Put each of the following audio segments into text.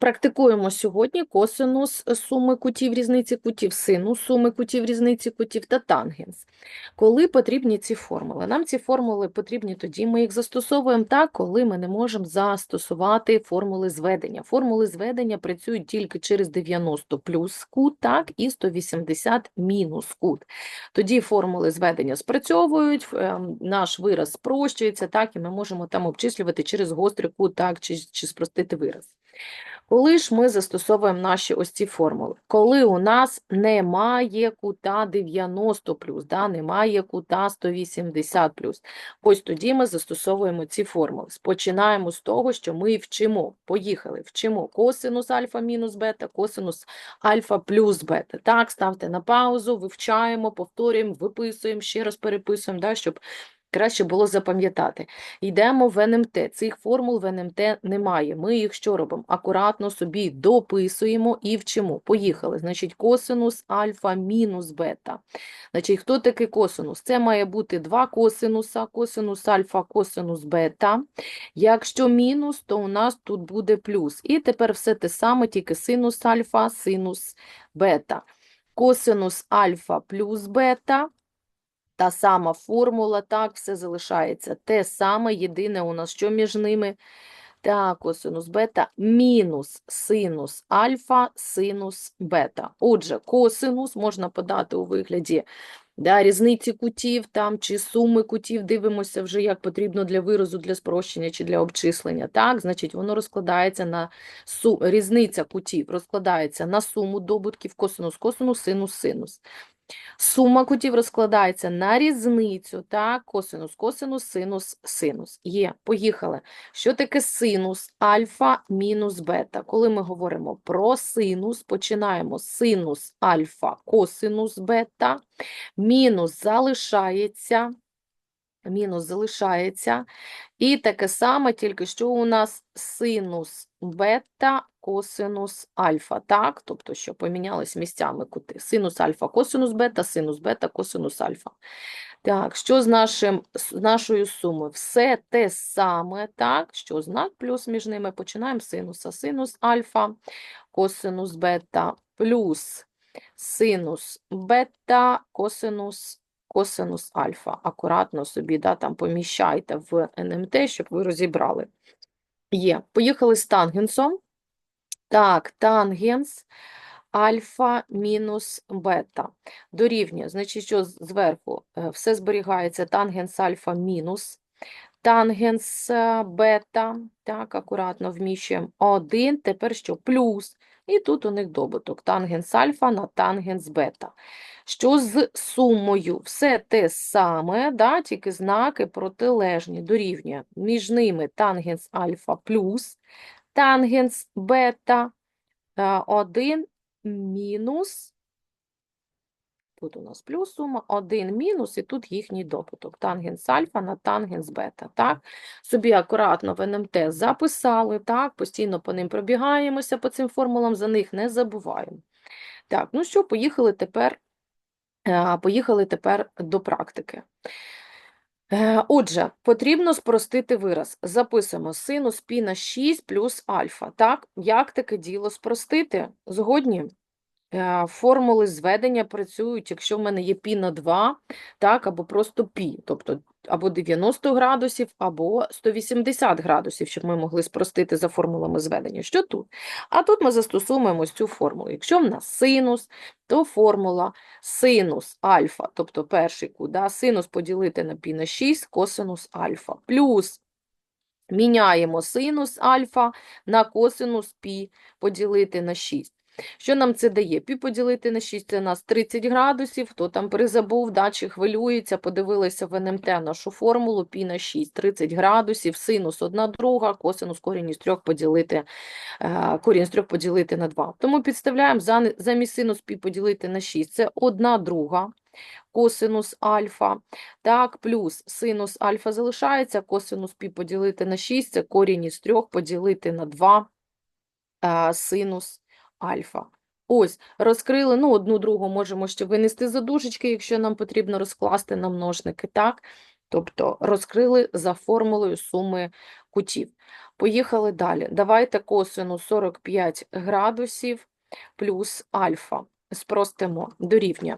Практикуємо сьогодні косинус суми кутів різниці кутів, синус суми кутів різниці кутів та тангенс. Коли потрібні ці формули? Нам ці формули потрібні тоді, ми їх застосовуємо так, коли ми не можемо застосувати формули зведення. Формули зведення працюють тільки через 90 плюс кут, так, і 180 мінус кут. Тоді формули зведення спрацьовують, ем, наш вираз спрощується, так, і ми можемо там обчислювати через гострий кут, так, чи, чи спростити вираз. Коли ж ми застосовуємо наші ось ці формули? Коли у нас немає кута 90 плюс, да, немає кута 180 плюс, ось тоді ми застосовуємо ці формули. Починаємо з того, що ми вчимо. Поїхали, вчимо косинус альфа мінус бета, косинус альфа плюс бета. Так, ставте на паузу, вивчаємо, повторюємо, виписуємо, ще раз переписуємо, да, щоб краще було запам'ятати. Йдемо в НМТ. Цих формул в НМТ немає. Ми їх що робимо? Акуратно собі дописуємо і вчимо. Поїхали. Значить, косинус альфа мінус бета. Значить, хто такий косинус? Це має бути два косинуса, косинус альфа, косинус бета. Якщо мінус, то у нас тут буде плюс. І тепер все те саме, тільки синус альфа, синус бета. Косинус альфа плюс бета. Та сама формула, так, все залишається. Те саме, єдине у нас, що між ними. Так, косинус бета мінус синус альфа, синус бета. Отже, косинус можна подати у вигляді да, різниці кутів там, чи суми кутів, дивимося вже, як потрібно для виразу, для спрощення чи для обчислення. Так, значить, воно розкладається на су... різниця кутів розкладається на суму добутків косинус, косинус, синус, синус. Сума кутів розкладається на різницю, так, косинус, косинус, синус, синус. Є, поїхали. Що таке синус альфа мінус бета? Коли ми говоримо про синус, починаємо синус альфа, косинус бета, мінус залишається, мінус залишається, і таке саме, тільки що у нас синус бета, косинус альфа, так? Тобто, що помінялись місцями кути. Синус альфа, косинус бета, синус бета, косинус альфа. Так, що з, нашим, з нашою сумою? Все те саме, так, що знак плюс між ними, починаємо з синуса. Синус альфа, косинус бета, плюс синус бета, косинус косинус альфа. Акуратно собі да, там поміщайте в НМТ, щоб ви розібрали. Є. Поїхали з тангенсом. Так, тангенс альфа мінус бета. Дорівнює, значить, що зверху е, все зберігається тангенс альфа мінус, тангенс е, бета, так, акуратно вміщуємо 1, тепер що? Плюс. І тут у них добуток тангенс альфа на тангенс бета. Що з сумою? Все те саме, да, тільки знаки протилежні, дорівнює. Між ними тангенс альфа плюс, тангенс бета 1 мінус, тут у нас плюс сума, 1 мінус, і тут їхній добуток. Тангенс альфа на тангенс бета. Так? Собі акуратно в НМТ записали, так? постійно по ним пробігаємося по цим формулам, за них не забуваємо. Так, ну що, поїхали тепер, е, поїхали тепер до практики. Е, Отже, потрібно спростити вираз. Записуємо синус пі на 6 плюс альфа. Так, як таке діло спростити? Згодні? Е, Формули зведення працюють, якщо в мене є пі на 2, так, або просто пі, тобто або 90 градусів, або 180 градусів, щоб ми могли спростити за формулами зведення. Що тут? А тут ми застосуємо цю формулу. Якщо в нас синус, то формула синус альфа, тобто перший кут, да, синус поділити на пі на 6, косинус альфа, плюс міняємо синус альфа на косинус пі поділити на 6. Що нам це дає? Пі поділити на 6 – це у нас 30 градусів, хто там призабув, да, чи хвилюється, подивилися в НМТ нашу формулу, пі на 6 – 30 градусів, синус 1 друга, косинус корінь із 3 поділити, е, корінь з 3 поділити на 2. Тому підставляємо замість синус пі поділити на 6 – це 1 друга, косинус альфа, так, плюс синус альфа залишається, косинус пі поділити на 6 – це корінь із 3 поділити на 2, е, синус альфа. Ось, розкрили, ну, одну другу можемо ще винести за дужечки, якщо нам потрібно розкласти на множники, так? Тобто розкрили за формулою суми кутів. Поїхали далі. Давайте косинус 45 градусів плюс альфа. Спростимо дорівнює.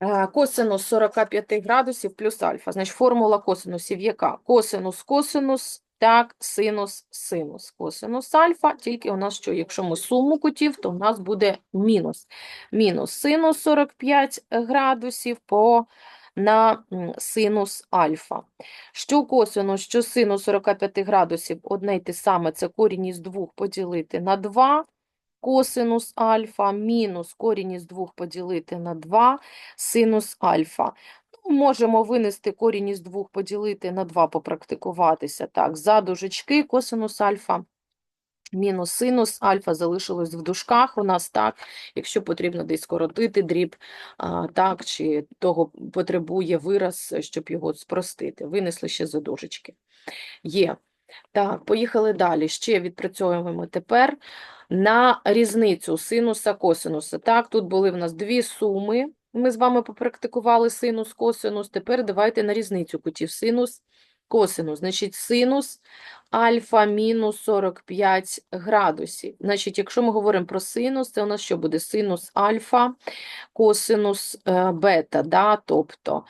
Е, Косинус 45 градусів плюс альфа. Значить, формула косинусів яка? Косинус, косинус, так, синус, синус. Косинус альфа, тільки у нас що, якщо ми суму кутів, то у нас буде мінус. Мінус синус 45 градусів по на синус альфа. Що косинус, що синус 45 градусів одне й те саме, це корінь із 2 поділити на 2, косинус альфа мінус корінь із 2 поділити на 2, синус альфа. Можемо винести корінь із 2 поділити на 2, попрактикуватися. Так, за дужечки косинус альфа мінус синус альфа залишилось в дужках у нас так, якщо потрібно десь скоротити дріб, так, чи того потребує вираз, щоб його спростити. Винесли ще за дужечки. Є. Так, поїхали далі. Ще відпрацьовуємо тепер на різницю синуса, косинуса. Так, тут були в нас дві суми. Ми з вами попрактикували синус, косинус. Тепер давайте на різницю кутів синус, косинус. Значить, синус альфа мінус 45 градусів. Значить, якщо ми говоримо про синус, це у нас що буде? Синус альфа, косинус е, бета, да? тобто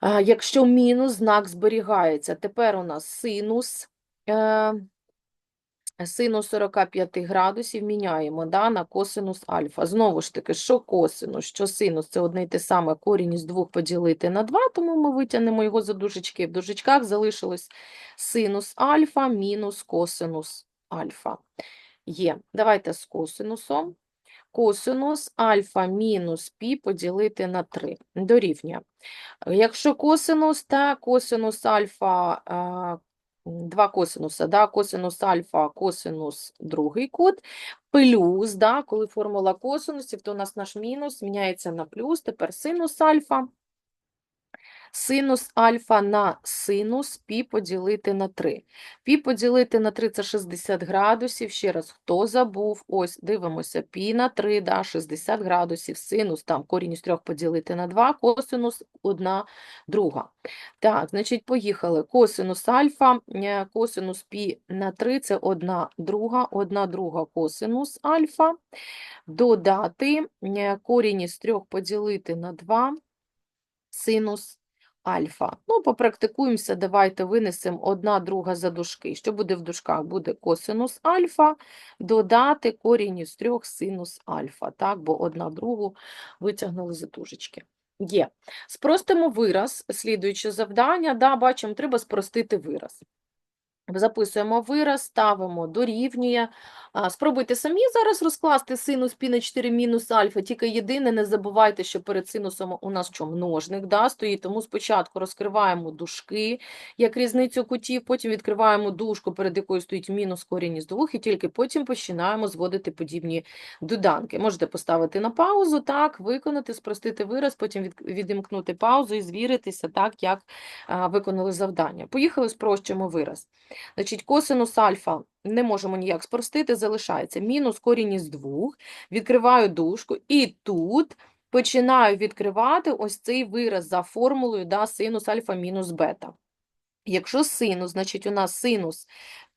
а, Якщо мінус, знак зберігається. Тепер у нас синус, е, синус 45 градусів міняємо да, на косинус альфа. Знову ж таки, що косинус, що синус, це одне й те саме корінь із 2 поділити на 2, тому ми витягнемо його за дужечки. В дужечках залишилось синус альфа мінус косинус альфа. Є. Давайте з косинусом. Косинус альфа мінус пі поділити на 3. Дорівнює. Якщо косинус, та косинус альфа, м, два косинуса, да, косинус альфа, косинус другий кут, плюс, да, коли формула косинусів, то у нас наш мінус міняється на плюс, тепер синус альфа, синус альфа на синус пі поділити на 3. Пі поділити на 3 – це 60 градусів. Ще раз, хто забув? Ось, дивимося, пі на 3, да, 60 градусів, синус, там корінь із 3 поділити на 2, косинус 1 друга. Так, значить, поїхали. Косинус альфа, е, косинус пі на 3 – це 1 друга, 1 друга косинус альфа. Додати е, корінь із 3 поділити на 2, синус альфа. Ну, попрактикуємося, давайте винесемо одна друга за дужки. Що буде в дужках? Буде косинус альфа, додати корінь із трьох синус альфа, так, бо одна другу витягнули за дужечки. Є. Спростимо вираз, слідуюче завдання, да, бачимо, треба спростити вираз. Записуємо вираз, ставимо дорівнює. Спробуйте самі зараз розкласти синус пі на 4 мінус альфа. Тільки єдине, не забувайте, що перед синусом у нас що, множник да, стоїть. Тому спочатку розкриваємо дужки, як різницю кутів, потім відкриваємо дужку, перед якою стоїть мінус корінь із двох, і тільки потім починаємо зводити подібні доданки. Можете поставити на паузу, так, виконати, спростити вираз, потім від, відімкнути паузу і звіритися, так, як а, виконали завдання. Поїхали, спрощуємо вираз. Значить, косинус альфа не можемо ніяк спростити, залишається мінус корінь із 2, відкриваю дужку, і тут починаю відкривати ось цей вираз за формулою да, синус альфа мінус бета. Якщо синус, значить у нас синус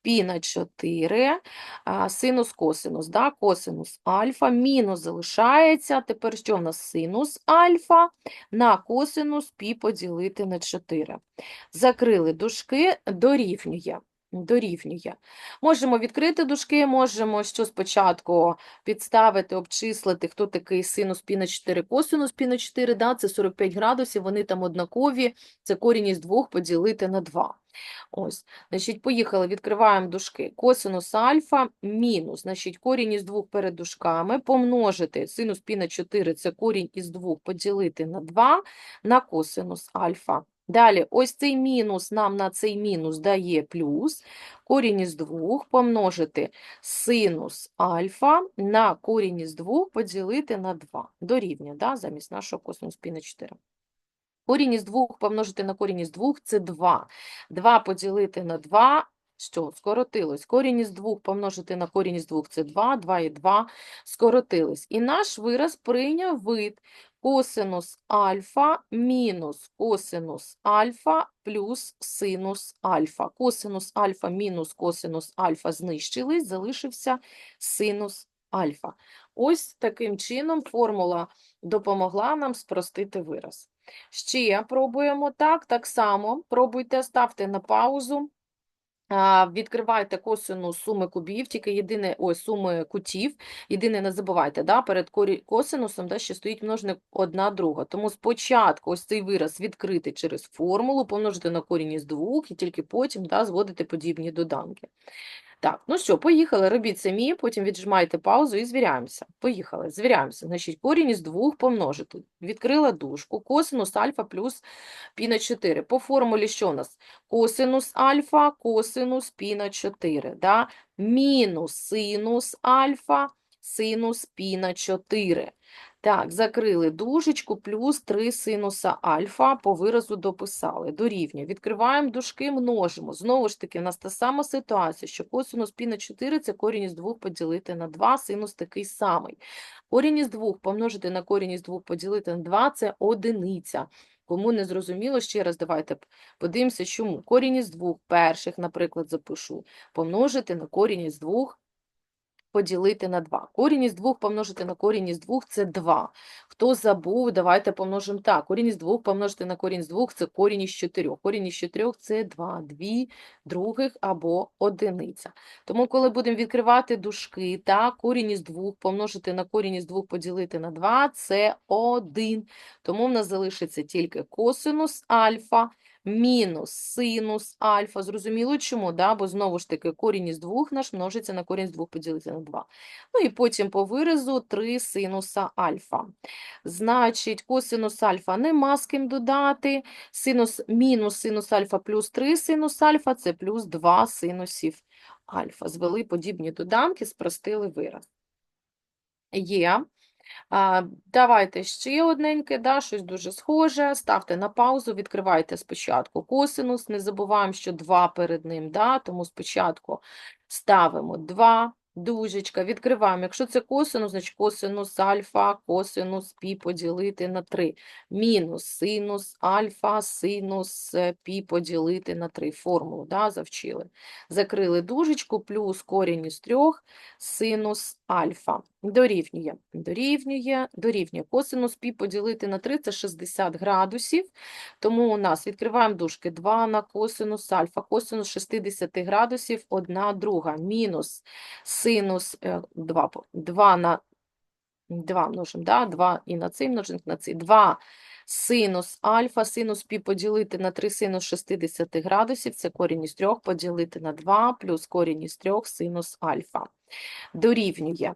пі на 4, а, синус косинус, да, косинус альфа, мінус залишається, тепер що в нас синус альфа на косинус пі поділити на 4. Закрили дужки, дорівнює. Дорівнює. Можемо відкрити дужки, можемо що спочатку підставити, обчислити, хто такий синус пі на 4, косинус пі на 4, да, це 45 градусів, вони там однакові, це корінь із 2 поділити на 2. Ось, значить, поїхали, відкриваємо дужки. Косинус альфа мінус, значить, корінь із 2 перед дужками, помножити синус пі на 4, це корінь із 2 поділити на 2, на косинус альфа. Далі, ось цей мінус нам на цей мінус дає плюс, корінь із 2 помножити синус альфа на корінь із 2 поділити на 2. Дорівнює, да, замість нашого косинус пі на 4. Корінь із 2 помножити на корінь із 2 – це 2. 2 поділити на 2 – що? Скоротилось. Корінь із 2 помножити на корінь із 2 – це 2, 2 і 2 скоротились. І наш вираз прийняв вид косинус альфа мінус косинус альфа плюс синус альфа. Косинус альфа мінус косинус альфа знищились, залишився синус альфа. Ось таким чином формула допомогла нам спростити вираз. Ще пробуємо так, так само. Пробуйте, ставте на паузу. Відкривайте косину суми кубів, тільки єдине, ой, суми кутів. Єдине, не забувайте, да, перед косинусом да, ще стоїть множник одна друга. Тому спочатку ось цей вираз відкрити через формулу, помножити на корінь із двох, і тільки потім да, зводити подібні доданки. Так, ну що, поїхали, робіть самі, потім віджимайте паузу і звіряємося. Поїхали, звіряємося. Значить, корінь із двох помножити. Відкрила дужку, косинус альфа плюс пі на 4. По формулі що у нас? Косинус альфа, косинус пі на 4, да? Мінус синус альфа, синус пі на 4. Так, закрили дужечку, плюс 3 синуса альфа, по виразу дописали, дорівнює. Відкриваємо дужки, множимо. Знову ж таки, в нас та сама ситуація, що косинус пі на 4 – це корінь із 2 поділити на 2, синус такий самий. Корінь із 2 помножити на корінь із 2 поділити на 2 – це одиниця. Кому не зрозуміло, ще раз давайте подивимося, чому. Корінь із 2 перших, наприклад, запишу, помножити на корінь із 2 поділити на 2. Корінь із 2 помножити на корінь із 2 – це 2. Хто забув, давайте помножимо так. Корінь із 2 помножити на корінь з 2 – це корінь із 4. Корінь із 4 – це 2, 2 других або одиниця. Тому, коли будемо відкривати дужки, корінь із 2 помножити на корінь із 2 поділити на 2 – це 1. Тому в нас залишиться тільки косинус альфа мінус синус альфа. Зрозуміло чому? Да? Бо знову ж таки корінь із 2 наш множиться на корінь з 2 поділити на 2. Ну і потім по виразу 3 синуса альфа. Значить, косинус альфа нема з ким додати. Синус мінус синус альфа плюс 3 синус альфа – це плюс 2 синусів альфа. Звели подібні доданки, спростили вираз. Є. А, давайте ще одненьке, да, щось дуже схоже. Ставте на паузу, відкривайте спочатку косинус. Не забуваємо, що 2 перед ним, да, тому спочатку ставимо 2, дужечка, відкриваємо. Якщо це косинус, значить косинус альфа, косинус пі поділити на 3. Мінус синус альфа, синус е, пі поділити на 3. Формулу да, завчили. Закрили дужечку, плюс корінь із 3, синус альфа. Дорівнює, дорівнює, дорівнює. Косинус пі поділити на 3 – це 60 градусів. Тому у нас відкриваємо дужки 2 на косинус альфа. Косинус 60 градусів, 1 друга. Мінус синус е, 2, 2 на 2 множимо, да? 2 і на цей множник на цей. 2 синус альфа, синус пі поділити на 3 синус 60 градусів. Це корінь із 3 поділити на 2 плюс корінь із 3 синус альфа. Дорівнює.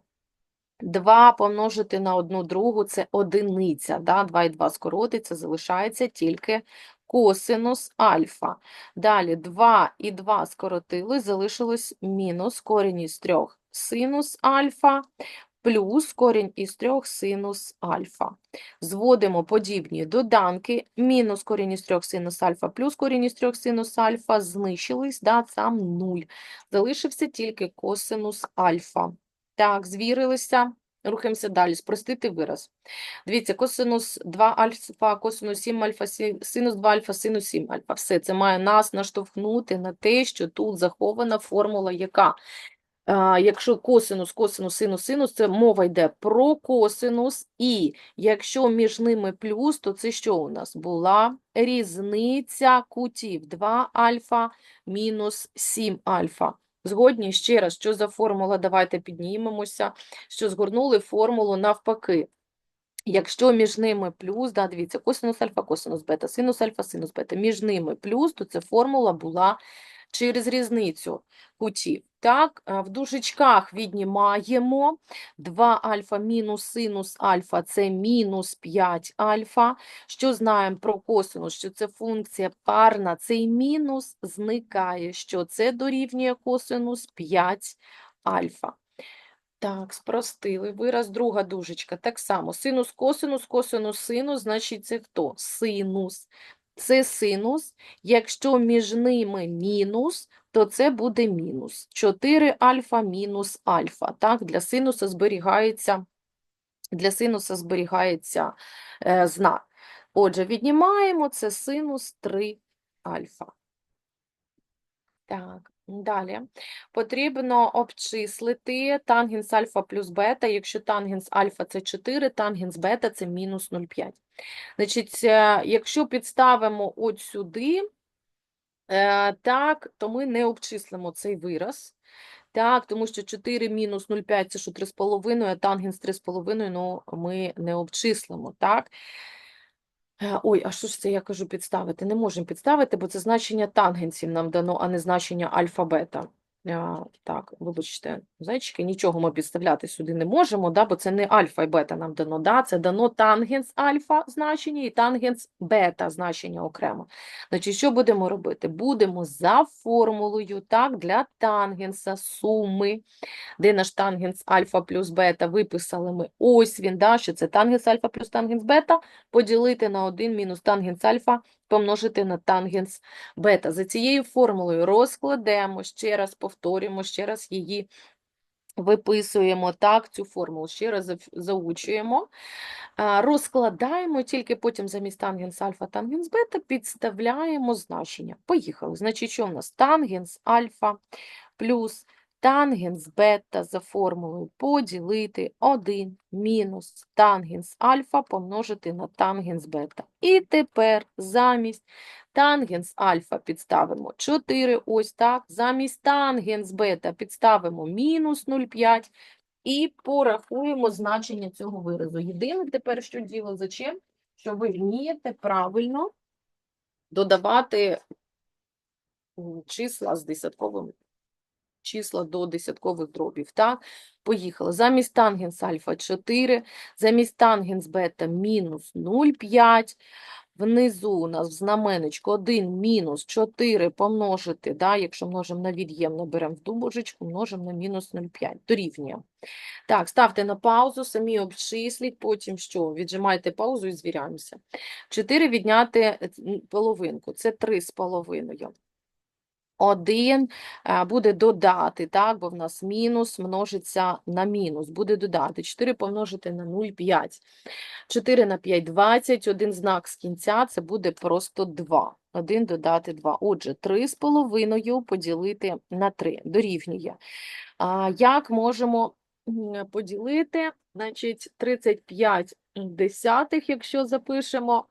2 помножити на 1 другу – це одиниця. Да? 2 і 2 скоротиться, залишається тільки косинус альфа. Далі 2 і 2 скоротили, залишилось мінус корінь із 3 синус альфа плюс корінь із 3 синус альфа. Зводимо подібні доданки. Мінус корінь із 3 синус альфа плюс корінь із 3 синус альфа знищились, да, сам 0. Залишився тільки косинус альфа. Так, звірилися. Рухаємося далі. Спростити вираз. Дивіться, косинус 2 альфа, косинус 7 альфа, синус 2 альфа, синус 7 альфа. Все, це має нас наштовхнути на те, що тут захована формула яка? Якщо косинус, косинус, синус, синус, це мова йде про косинус, і якщо між ними плюс, то це що у нас? Була різниця кутів 2 альфа мінус 7 альфа. Згодні ще раз, що за формула? Давайте піднімемося, що згорнули формулу навпаки. Якщо між ними плюс, да, дивіться, косинус альфа, косинус бета, синус альфа, синус бета, між ними плюс, то ця формула була через різницю кутів. Так, в дужечках віднімаємо 2 альфа мінус синус альфа – це мінус 5 альфа. Що знаємо про косинус? Що це функція парна, цей мінус зникає, що це дорівнює косинус 5 альфа. Так, спростили. Вираз друга дужечка. Так само. Синус, косинус, косинус, синус, значить це хто? Синус. Це синус. Якщо між ними мінус, то це буде мінус. 4 альфа мінус альфа. Так, для синуса зберігається для синуса зберігається е, знак. Отже, віднімаємо це синус 3 альфа. Так, далі. Потрібно обчислити тангенс альфа плюс бета. Якщо тангенс альфа це 4, тангенс бета це мінус 0,5. Значить, е, якщо підставимо от сюди, е, так, то ми не обчислимо цей вираз. Так, тому що 4 мінус 0,5 це що 3,5, а тангенс 3,5, ну, ми не обчислимо, так? Е, Ой, а що ж це я кажу підставити? Не можемо підставити, бо це значення тангенсів нам дано, а не значення альфа-бета. А, Так, вибачте, зайчики, нічого ми підставляти сюди не можемо, да, бо це не альфа і бета нам дано, да, це дано тангенс альфа значення і тангенс бета значення окремо. Значить, що будемо робити? Будемо за формулою, так, для тангенса суми, де наш тангенс альфа плюс бета виписали ми, ось він, да, що це тангенс альфа плюс тангенс бета, поділити на 1 мінус тангенс альфа, помножити на тангенс бета. За цією формулою розкладемо, ще раз повторюємо, ще раз її виписуємо, так, цю формулу, ще раз заучуємо. Розкладаємо, тільки потім замість тангенс альфа, тангенс бета підставляємо значення. Поїхали. Значить, що в нас? Тангенс альфа плюс тангенс бета за формулою поділити 1 мінус тангенс альфа помножити на тангенс бета. І тепер замість тангенс альфа підставимо 4, ось так. Замість тангенс бета підставимо мінус 0,5 і порахуємо значення цього виразу. Єдине тепер, що діло за чим, що ви вмієте правильно додавати числа з десятковим числа до десяткових дробів. Так, поїхали. Замість тангенс альфа 4, замість тангенс бета мінус 0,5. Внизу у нас в знаменечку 1 мінус 4 помножити, да, якщо множимо на від'ємне, беремо в дужечку, множимо на мінус 0,5. Дорівнює. Так, ставте на паузу, самі обчисліть, потім що? Віджимайте паузу і звіряємося. 4 відняти е, половинку, це 3 з половиною. 1 буде додати, так, бо в нас мінус множиться на мінус, буде додати. 4 помножити на 0,5. 4 на 5 – 20, один знак з кінця, це буде просто 2. 1 додати 2. Отже, 3 з половиною поділити на 3 дорівнює. Як можемо поділити? Значить, 35 десятих, якщо запишемо,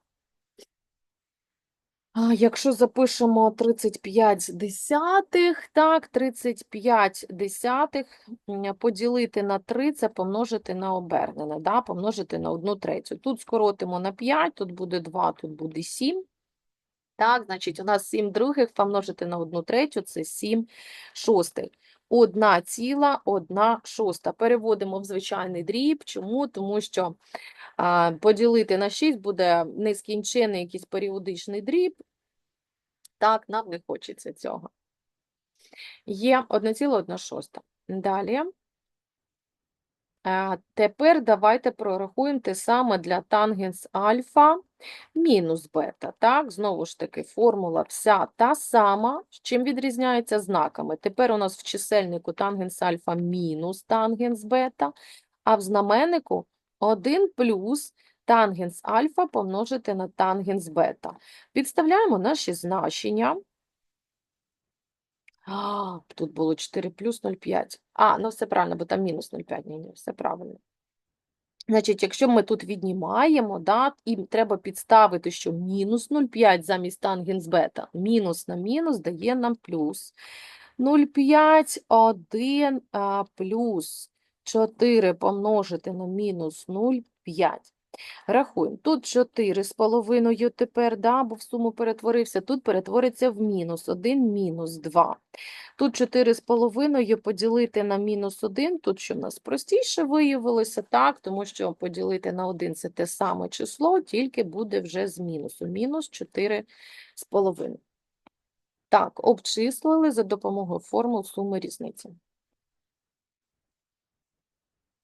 Якщо запишемо 35 десятих, так, 35 десятих поділити на 3, це помножити на обернене, да, помножити на 1 третю. Тут скоротимо на 5, тут буде 2, тут буде 7. Так, значить, у нас 7 других помножити на 1 третю, це 7 шостих. 1 ціла, 1 шоста. Переводимо в звичайний дріб. Чому? Тому що поділити на 6 буде нескінчений якийсь періодичний дріб. Так, нам не хочеться цього. Є 1,1 шоста. Далі. Е, Тепер давайте прорахуємо те саме для тангенс альфа мінус бета. Так, знову ж таки, формула вся та сама. З Чим відрізняється знаками? Тепер у нас в чисельнику тангенс альфа мінус тангенс бета, а в знаменнику 1 плюс тангенс альфа помножити на тангенс бета. Підставляємо наші значення. А, тут було 4 плюс 0,5. А, ну все правильно, бо там мінус 0,5. Ні, ні, все правильно. Значить, якщо ми тут віднімаємо, да, і треба підставити, що мінус 0,5 замість тангенс бета, мінус на мінус дає нам плюс. 0,5, 1 а, плюс 4 помножити на мінус 0,5. Рахуємо. Тут 4 з половиною тепер, да, бо в суму перетворився, тут перетвориться в мінус 1, мінус 2. Тут 4 з половиною поділити на мінус 1, тут що в нас простіше виявилося, так, тому що поділити на 1 – це те саме число, тільки буде вже з мінусу, мінус 4 з половиною. Так, обчислили за допомогою формул суми різниці.